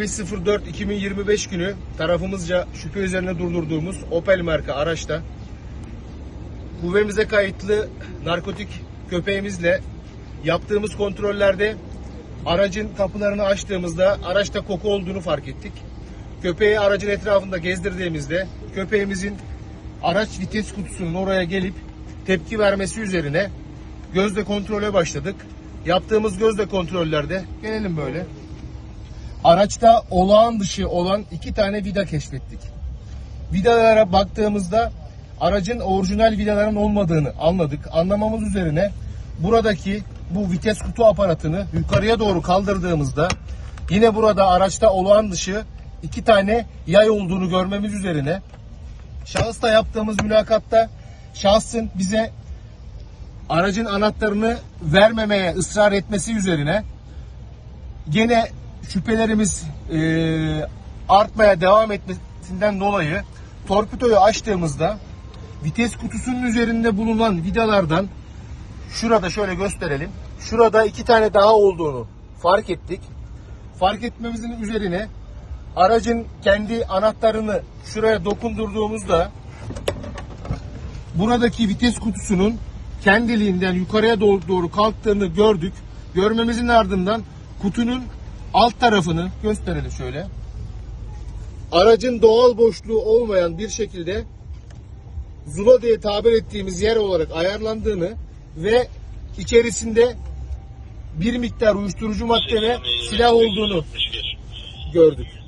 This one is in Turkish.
25.04.2025 günü tarafımızca şüphe üzerine durdurduğumuz Opel marka araçta kuvvemize kayıtlı narkotik köpeğimizle yaptığımız kontrollerde aracın kapılarını açtığımızda araçta koku olduğunu fark ettik. Köpeği aracın etrafında gezdirdiğimizde köpeğimizin araç vites kutusunun oraya gelip tepki vermesi üzerine gözle kontrole başladık. Yaptığımız gözle kontrollerde gelelim böyle. Araçta olağan dışı olan iki tane vida keşfettik. Vidalara baktığımızda aracın orijinal vidaların olmadığını anladık. Anlamamız üzerine buradaki bu vites kutu aparatını yukarıya doğru kaldırdığımızda yine burada araçta olağan dışı iki tane yay olduğunu görmemiz üzerine şahısla yaptığımız mülakatta şahsın bize aracın anahtarını vermemeye ısrar etmesi üzerine gene şüphelerimiz eee, artmaya devam etmesinden dolayı torpidoyu açtığımızda vites kutusunun üzerinde bulunan vidalardan şurada şöyle gösterelim. Şurada iki tane daha olduğunu fark ettik. Fark etmemizin üzerine aracın kendi anahtarını şuraya dokundurduğumuzda buradaki vites kutusunun kendiliğinden yukarıya doğru, doğru kalktığını gördük. Görmemizin ardından kutunun alt tarafını gösterelim şöyle. Aracın doğal boşluğu olmayan bir şekilde zula diye tabir ettiğimiz yer olarak ayarlandığını ve içerisinde bir miktar uyuşturucu madde ve silah olduğunu gördük.